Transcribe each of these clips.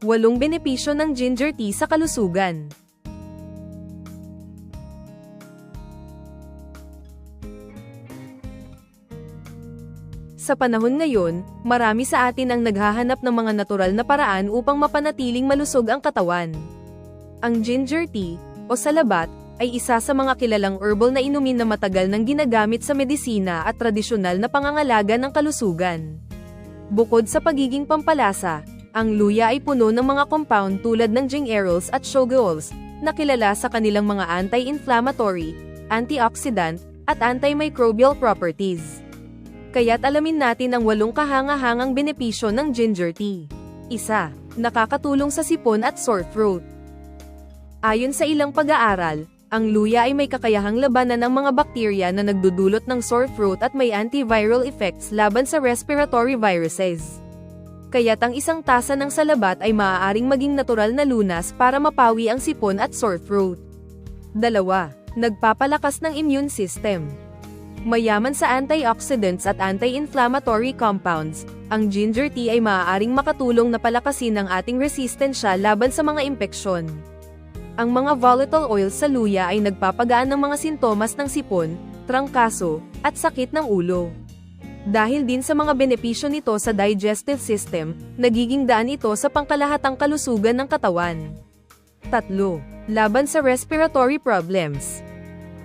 Walong benepisyo ng ginger tea sa kalusugan. Sa panahon ngayon, marami sa atin ang naghahanap ng mga natural na paraan upang mapanatiling malusog ang katawan. Ang ginger tea, o salabat, ay isa sa mga kilalang herbal na inumin na matagal nang ginagamit sa medisina at tradisyonal na pangangalaga ng kalusugan. Bukod sa pagiging pampalasa, ang luya ay puno ng mga compound tulad ng gingerols at shogaols, na kilala sa kanilang mga anti-inflammatory, antioxidant, at antimicrobial properties. Kaya't alamin natin ang walong kahanga-hangang benepisyo ng ginger tea. Isa, nakakatulong sa sipon at sore throat. Ayon sa ilang pag-aaral, ang luya ay may kakayahang labanan ng mga bakterya na nagdudulot ng sore throat at may antiviral effects laban sa respiratory viruses. Kaya't ang isang tasa ng salabat ay maaaring maging natural na lunas para mapawi ang sipon at sore throat. Dalawa, nagpapalakas ng immune system. Mayaman sa antioxidants at anti-inflammatory compounds, ang ginger tea ay maaaring makatulong na palakasin ang ating resistensya laban sa mga impeksyon. Ang mga volatile oils sa luya ay nagpapagaan ng mga sintomas ng sipon, trangkaso, at sakit ng ulo. Dahil din sa mga benepisyo nito sa digestive system, nagiging daan ito sa pangkalahatang kalusugan ng katawan. Tatlo, laban sa respiratory problems.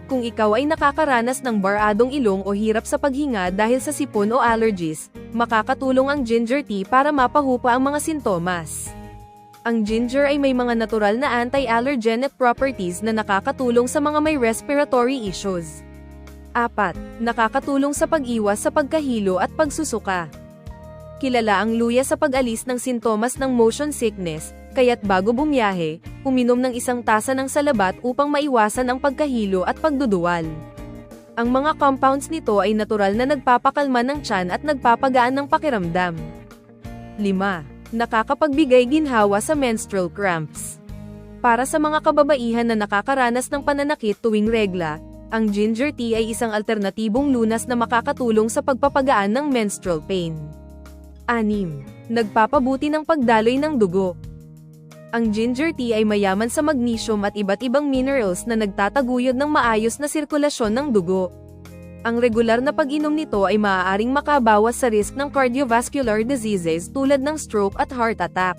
Kung ikaw ay nakakaranas ng baradong ilong o hirap sa paghinga dahil sa sipon o allergies, makakatulong ang ginger tea para mapahupa ang mga sintomas. Ang ginger ay may mga natural na anti-allergenic properties na nakakatulong sa mga may respiratory issues. 4. Nakakatulong sa pag-iwas sa pagkahilo at pagsusuka. Kilala ang luya sa pag-alis ng sintomas ng motion sickness, kaya't bago bumiyahe, uminom ng isang tasa ng salabat upang maiwasan ang pagkahilo at pagduduwal. Ang mga compounds nito ay natural na nagpapakalma ng tiyan at nagpapagaan ng pakiramdam. 5. Nakakapagbigay ginhawa sa menstrual cramps. Para sa mga kababaihan na nakakaranas ng pananakit tuwing regla, ang ginger tea ay isang alternatibong lunas na makakatulong sa pagpapagaan ng menstrual pain. 6. Nagpapabuti ng pagdaloy ng dugo. Ang ginger tea ay mayaman sa magnesium at iba't ibang minerals na nagtataguyod ng maayos na sirkulasyon ng dugo. Ang regular na pag-inom nito ay maaaring makabawas sa risk ng cardiovascular diseases tulad ng stroke at heart attack.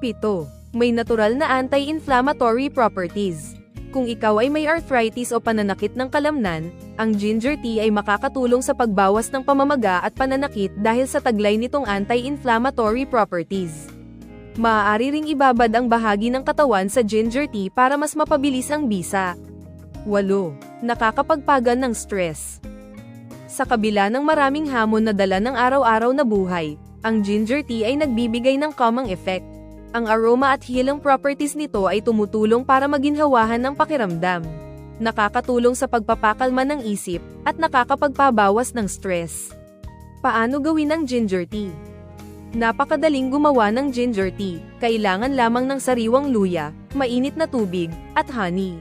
7. May natural na anti-inflammatory properties. Kung ikaw ay may arthritis o pananakit ng kalamnan, ang ginger tea ay makakatulong sa pagbawas ng pamamaga at pananakit dahil sa taglay nitong anti-inflammatory properties. Maaari ring ibabad ang bahagi ng katawan sa ginger tea para mas mapabilis ang bisa. 8. Nakakapagpagan ng stress. Sa kabila ng maraming hamon na dala ng araw-araw na buhay, ang ginger tea ay nagbibigay ng calming effect. Ang aroma at healing properties nito ay tumutulong para maginhawahan ng pakiramdam. Nakakatulong sa pagpapakalma ng isip, at nakakapagpabawas ng stress. Paano gawin ang ginger tea? Napakadaling gumawa ng ginger tea, kailangan lamang ng sariwang luya, mainit na tubig, at honey.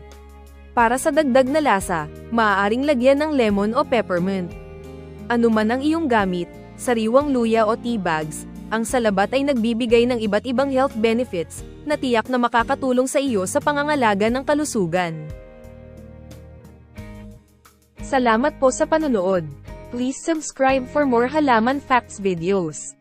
Para sa dagdag na lasa, maaaring lagyan ng lemon o peppermint. Ano man ang iyong gamit, sariwang luya o tea bags, ang salabat ay nagbibigay ng iba't ibang health benefits, na tiyak na makakatulong sa iyo sa pangangalaga ng kalusugan. Salamat po sa panonood. Please subscribe for more halaman facts videos.